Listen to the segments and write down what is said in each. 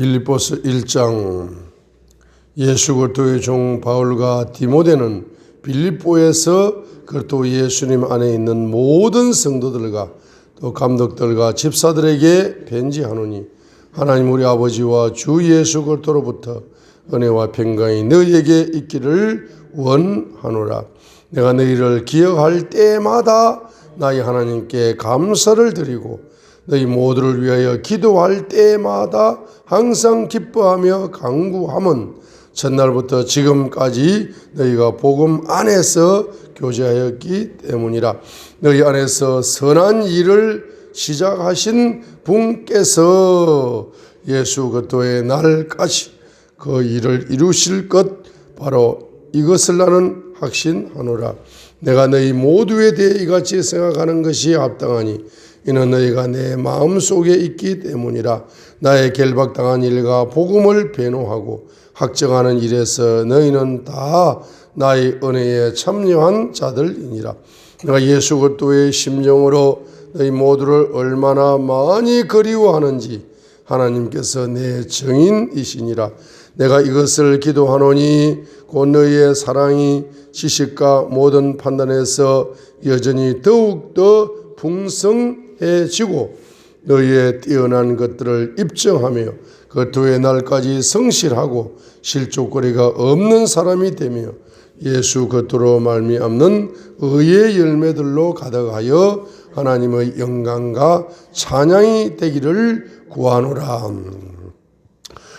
빌립보스 1장 예수 그리스도의 종 바울과 디모데는 빌립보에서 그리스도 예수님 안에 있는 모든 성도들과 또 감독들과 집사들에게 편지하노니 하나님 우리 아버지와 주 예수 그리스도로부터 은혜와 평강이 너희에게 있기를 원하노라. 내가 너희를 기억할 때마다 나의 하나님께 감사를 드리고 너희 모두를 위하여 기도할 때마다 항상 기뻐하며 강구함은 첫날부터 지금까지 너희가 복음 안에서 교제하였기 때문이라. 너희 안에서 선한 일을 시작하신 분께서 예수 그리스도의 날까지 그 일을 이루실 것 바로 이것을 나는 확신하노라. 내가 너희 모두에 대해 이같이 생각하는 것이 합당하니 이는 너희가 내 마음 속에 있기 때문이라 나의 결박당한 일과 복음을 변호하고 확정하는 일에서 너희는 다 나의 은혜에 참여한 자들이니라. 내가 예수 그리스도의 심정으로 너희 모두를 얼마나 많이 그리워하는지 하나님께서 내 증인이시니라. 내가 이것을 기도하노니 곧 너희의 사랑이 지식과 모든 판단에서 여전히 더욱더 풍성 해지고 너희의 뛰어난 것들을 입증하며 그 두의 날까지 성실하고 실족거리가 없는 사람이 되며 예수 그리스도로 말미암는 의의 열매들로 가득하여 하나님의 영광과 찬양이 되기를 구하노라.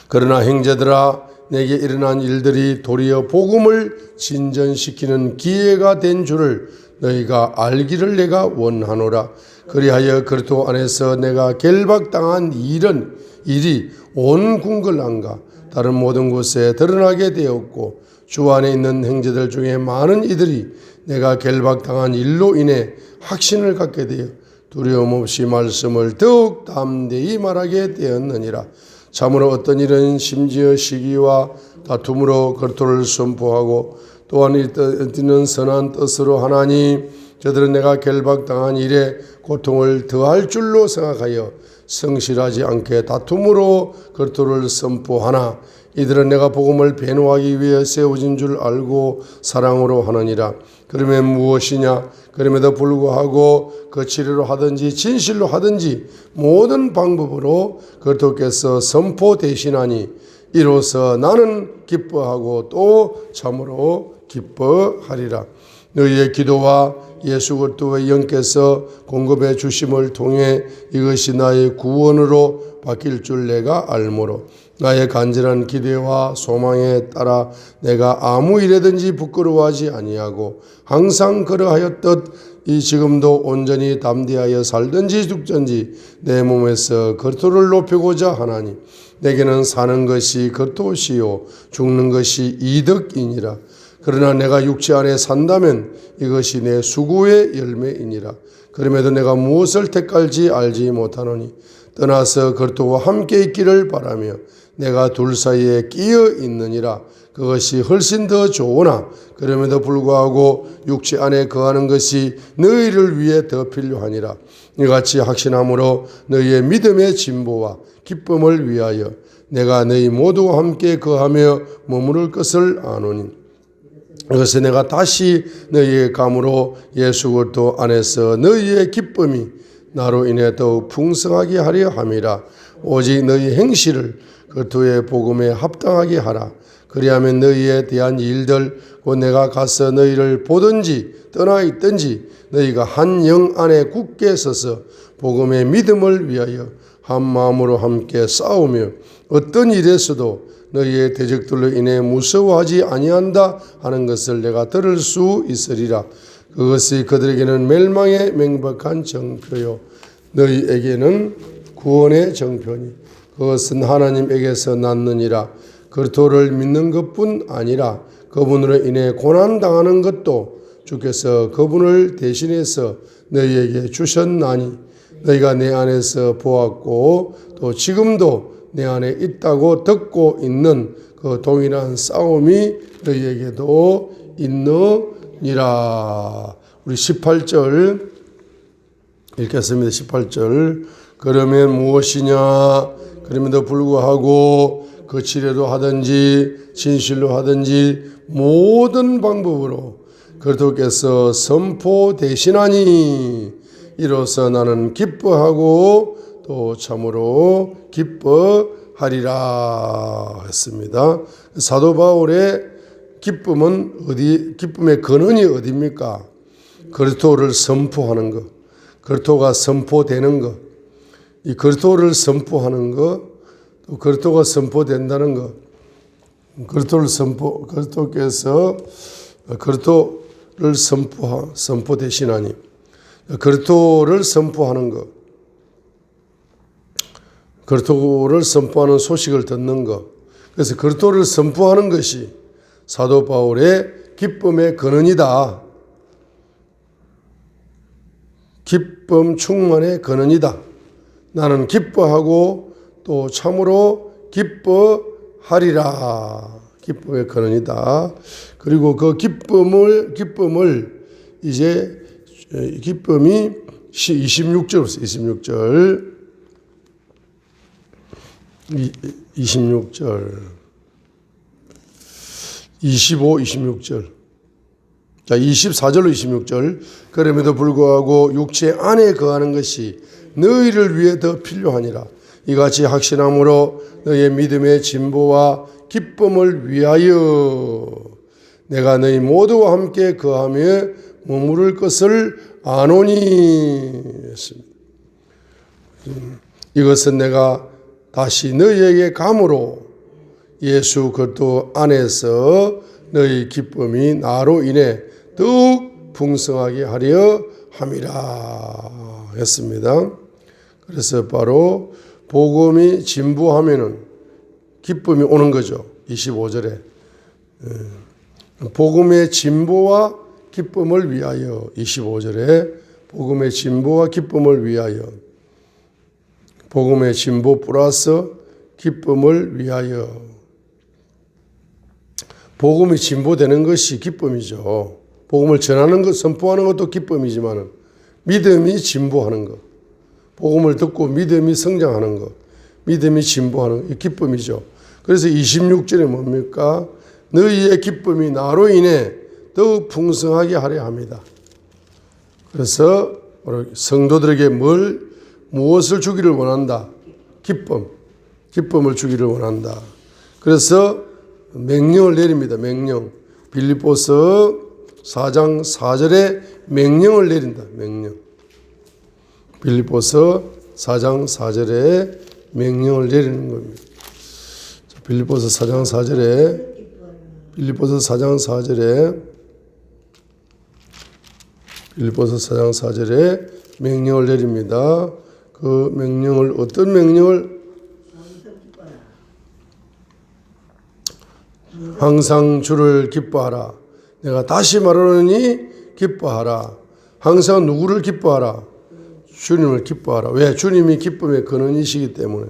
그러나 형제들아 내게 일어난 일들이 도리어 복음을 진전시키는 기회가 된 줄을 너희가 알기를 내가 원하노라. 그리하여 그리스도 안에서 내가 결박당한 일은 일이 온 궁궐랑과 다른 모든 곳에 드러나게 되었고 주 안에 있는 형제들 중에 많은 이들이 내가 결박당한 일로 인해 확신을 갖게 되어 두려움 없이 말씀을 더욱 담대히 말하게 되었느니라. 참으로 어떤 일은 심지어 시기와 다툼으로 그리스도를 선포하고 또한 이는 선한 뜻으로 하나니 저들은 내가 결박당한 일에 고통을 더할 줄로 생각하여 성실하지 않게 다툼으로 그리스도를 선포하나 이들은 내가 복음을 변호하기 위해 세워진 줄 알고 사랑으로 하느니라. 그러면 무엇이냐? 그럼에도 불구하고 그 치료로 하든지 진실로 하든지 모든 방법으로 그리스도께서 선포 되시나니 이로써 나는 기뻐하고 또 참으로 기뻐하리라. 너희의 기도와 예수 그리스도의 영께서 공급해 주심을 통해 이것이 나의 구원으로 바뀔 줄 내가 알므로 나의 간절한 기대와 소망에 따라 내가 아무 일에든지 부끄러워하지 아니하고 항상 그러하였듯 이 지금도 온전히 담대하여 살든지 죽든지 내 몸에서 그리스도를 높이고자 하나니 내게는 사는 것이 그리스도시요 죽는 것이 이득이니라 그러나 내가 육체 안에 산다면 이것이 내 수고의 열매이니라. 그럼에도 내가 무엇을 택할지 알지 못하노니 떠나서 그리스도와 함께 있기를 바라며 내가 둘 사이에 끼어 있느니라. 그것이 훨씬 더 좋으나 그럼에도 불구하고 육체 안에 거하는 것이 너희를 위해 더 필요하니라. 이같이 확신함으로 너희의 믿음의 진보와 기쁨을 위하여 내가 너희 모두와 함께 거하며 머무를 것을 아노니 그래서 내가 다시 너희의 감으로 예수 그리스도 안에서 너희의 기쁨이 나로 인해 더욱 풍성하게 하려 함이라. 오직 너희 행실을 그리스도의 복음에 합당하게 하라. 그리하면 너희에 대한 일들 곧 내가 가서 너희를 보든지 떠나 있든지 너희가 한 영 안에 굳게 서서 복음의 믿음을 위하여 한 마음으로 함께 싸우며 어떤 일에서도 너희의 대적들로 인해 무서워하지 아니한다 하는 것을 내가 들을 수 있으리라. 그것이 그들에게는 멸망의 맹박한 정표요. 너희에게는 구원의 정표니 그것은 하나님에게서 났느니라. 그리스도를 믿는 것뿐 아니라 그분으로 인해 고난 당하는 것도 주께서 그분을 대신해서 너희에게 주셨나니 너희가 내 안에서 보았고 또 지금도 내 안에 있다고 듣고 있는 그 동일한 싸움이 너희에게도 있느니라. 우리 18절 읽겠습니다. 18절. 그러면 무엇이냐? 그럼에도 불구하고 거칠애로 하든지 진실로 하든지 모든 방법으로 그리스도께서 선포 되시나니 이로써 나는 기뻐하고 또 참으로 기뻐하리라 했습니다. 사도 바울의 기쁨은 어디 기쁨의 근원이 어디입니까? 그리스도를 선포하는 것. 그리스도가 선포되는 것. 이 그리스도를 선포하는 것, 또 그리스도가 선포된다는 것. 그리스도를 선포 그리스도께서 그리스도를 선포 선포 되시나니 그리스도를 선포하는 것. 그리스도를 선포하는 소식을 듣는 것. 그래서 그리스도를 선포하는 것이 사도 바울의 기쁨의 근원이다. 기쁨 충만의 근원이다. 나는 기뻐하고 또 참으로 기뻐하리라. 기쁨의 근원이다. 그리고 그 기쁨을 기쁨을 이제 기쁨이 26절 26절 26절 25, 26절. 자, 24절로 26절. 그럼에도 불구하고 육체 안에 거하는 것이 너희를 위해 더 필요하니라. 이같이 확신함으로 너희의 믿음의 진보와 기쁨을 위하여 내가 너희 모두와 함께 거하며 머무를 것을 아노니 했습니다. 이것은 내가 다시 너희에게 감으로 예수 그리스도 안에서 너희 기쁨이 나로 인해 더욱 풍성하게 하려 함이라 했습니다. 그래서 바로 복음이 진부하면은 기쁨이 오는 거죠. 25절에 복음의 진보와 기쁨을 위하여 25절에 복음의 진보와 기쁨을 위하여 복음의 진보 플러스 기쁨을 위하여 복음이 진보되는 것이 기쁨이죠. 복음을 전하는 것, 선포하는 것도 기쁨이지만 믿음이 진보하는 것, 복음을 듣고 믿음이 성장하는 것, 믿음이 진보하는 것, 기쁨이죠. 그래서 26절에 뭡니까? 너희의 기쁨이 나로 인해 더욱 풍성하게 하려 합니다. 그래서 성도들에게 뭘 무엇을 주기를 원한다? 기쁨. 기쁨을 주기를 원한다. 그래서 명령을 내립니다. 명령. 빌립보서 4장 4절에 명령을 내린다. 명령. 빌립보서 4장 4절에 명령을 내리는 겁니다. 빌립보서 4장 4절에 빌립보서 4장 4절에 빌립보서 4장 4절에 명령을 내립니다. 그 명령을 어떤 명령을 항상 주를 기뻐하라. 내가 다시 말하노니 기뻐하라. 항상 누구를 기뻐하라? 주님을 기뻐하라. 왜? 주님이 기쁨의 근원이시기 때문에.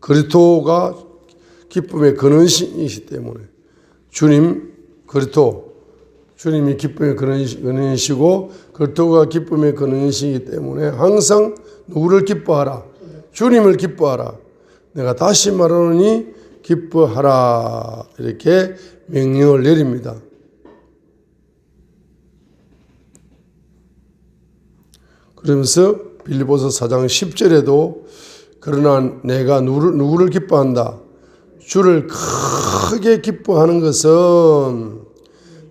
그리스도가 기쁨의 근원이시기 때문에. 주님, 그리스도. 주님이 기쁨의 근원이시고 그리스도가 기쁨의 근원이시기 때문에 항상 누구를 기뻐하라? 주님을 기뻐하라. 내가 다시 말하노니 기뻐하라 이렇게 명령을 내립니다. 그러면서 빌리보서 4장 10절에도 그러나 내가 누구를, 누구를 기뻐한다. 주를 크게 기뻐하는 것은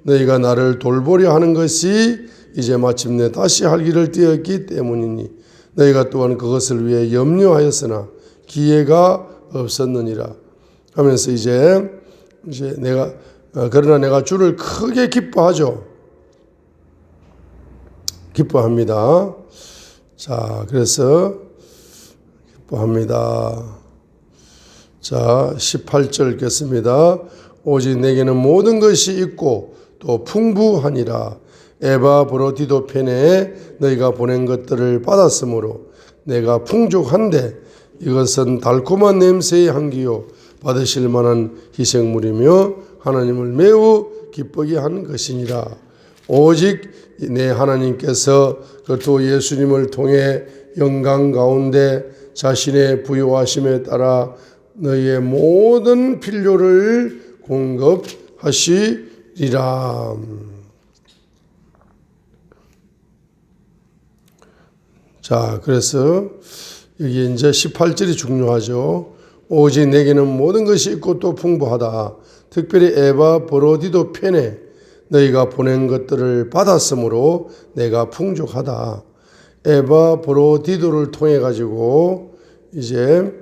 너희가 나를 돌보려 하는 것이 이제 마침내 다시 할 길을 띄었기 때문이니 너희가 또한 그것을 위해 염려하였으나 기회가 없었느니라. 하면서 이제 이제 내가 어, 그러나 내가 주를 크게 기뻐하죠. 기뻐합니다. 자, 그래서 기뻐합니다. 자, 18절 읽겠습니다. 오직 내게는 모든 것이 있고 또 풍부하니라. 에바 브로디도 편에 너희가 보낸 것들을 받았으므로 내가 풍족한데 이것은 달콤한 냄새의 향기요 받으실 만한 희생물이며 하나님을 매우 기쁘게 한 것이니라. 오직 내 하나님께서 그또 예수님을 통해 영광 가운데 자신의 부요하심에 따라 너희의 모든 필요를 공급하시리라. 자, 그래서 여기 이제 18절이 중요하죠. 오직 내게는 모든 것이 있고 또 풍부하다. 특별히 에바 버로디도 편에 너희가 보낸 것들을 받았으므로 내가 풍족하다. 에바 버로디도를 통해 가지고 이제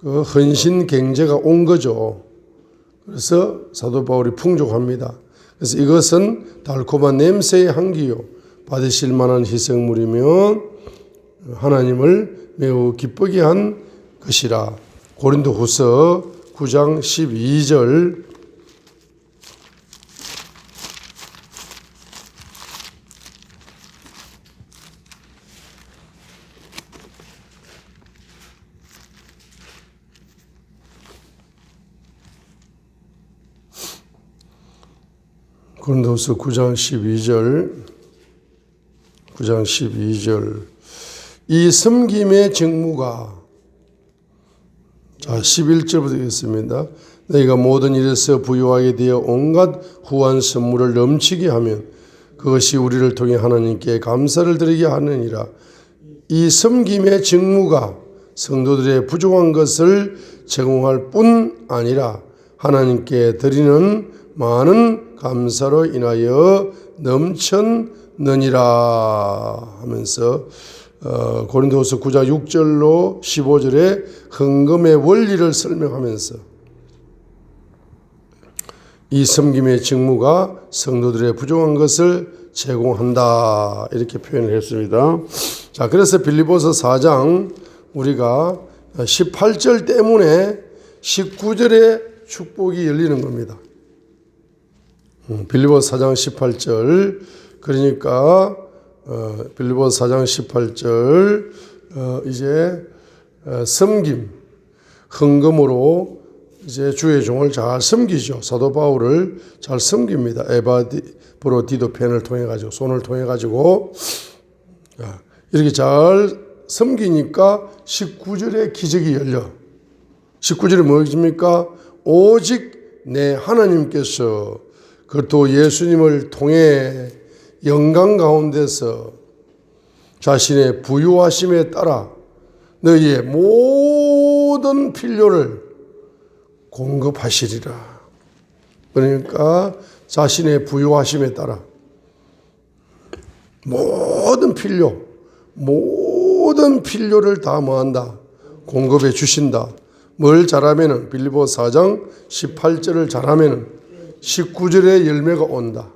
그 헌신 경제가 온 거죠. 그래서 사도 바울이 풍족합니다. 그래서 이것은 달콤한 냄새의 향기요. 받으실 만한 희생물이며 하나님을 매우 기쁘게 한 것이라. 고린도 후서 9장 12절. 고린도서 9장 12절. 9장 12절 이 섬김의 직무가 자 11절부터 읽겠습니다. 너희가 모든 일에서 부유하게 되어 온갖 후한 선물을 넘치게 하면 그것이 우리를 통해 하나님께 감사를 드리게 하느니라. 이 섬김의 직무가 성도들의 부족한 것을 제공할 뿐 아니라 하나님께 드리는 많은 감사로 인하여 넘쳤느니라 하면서 어, 고린도후서 9장 6절로 15절에 헌금의 원리를 설명하면서 이 섬김의 직무가 성도들의 부족한 것을 제공한다 이렇게 표현을 했습니다. 자, 그래서 빌리보서 4장 우리가 18절 때문에 19절에 축복이 열리는 겁니다. 음, 빌리보서 4장 18절 그러니까 어, 빌리보서 4장 18절 어, 이제 어, 섬김 헌금으로 이제 주의 종을 잘 섬기죠. 사도 바울을 잘 섬깁니다. 에바브로 디도펜을 통해 가지고 손을 통해 가지고 이렇게 잘 섬기니까 19절에 기적이 열려. 19절에 뭐입니까? 오직 내 하나님께서 그것도 예수님을 통해 영광 가운데서 자신의 부유하심에 따라 너희의 모든 필요를 공급하시리라. 그러니까 자신의 부유하심에 따라 모든 필요, 모든 필요를 다 뭐한다? 공급해 주신다. 뭘 잘하면은 빌리보 4장 18절을 잘하면은 19절에 열매가 온다.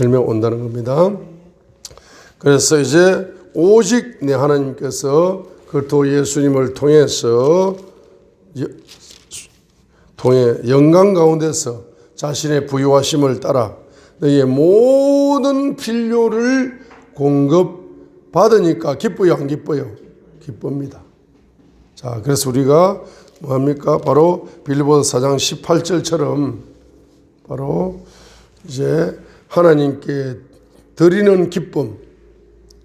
열매가 온다는 겁니다. 그래서 이제 오직 내 하나님께서 그도 예수님을 통해서 통해 영광 가운데서 자신의 부유하심을 따라 너희의 모든 필요를 공급 받으니까 기뻐요 안 기뻐요? 기쁩니다. 자, 그래서 우리가 뭐합니까? 바로 빌보서 4장 18절처럼 바로 이제 하나님께 드리는 기쁨,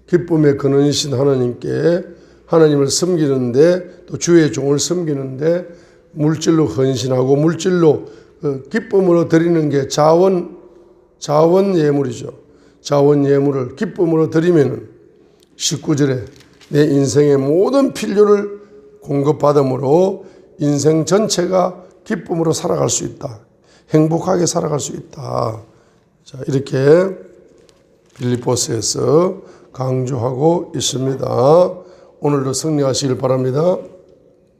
기쁨의 근원이신 하나님께 하나님을 섬기는데 또 주의 종을 섬기는데 물질로 헌신하고 물질로 그 기쁨으로 드리는 게 자원 자원 예물이죠. 자원 예물을 기쁨으로 드리면은 19절에 내 인생의 모든 필요를 공급받음으로 인생 전체가 기쁨으로 살아갈 수 있다. 행복하게 살아갈 수 있다. 자, 이렇게 빌리포스에서 강조하고 있습니다. 오늘도 승리하시길 바랍니다.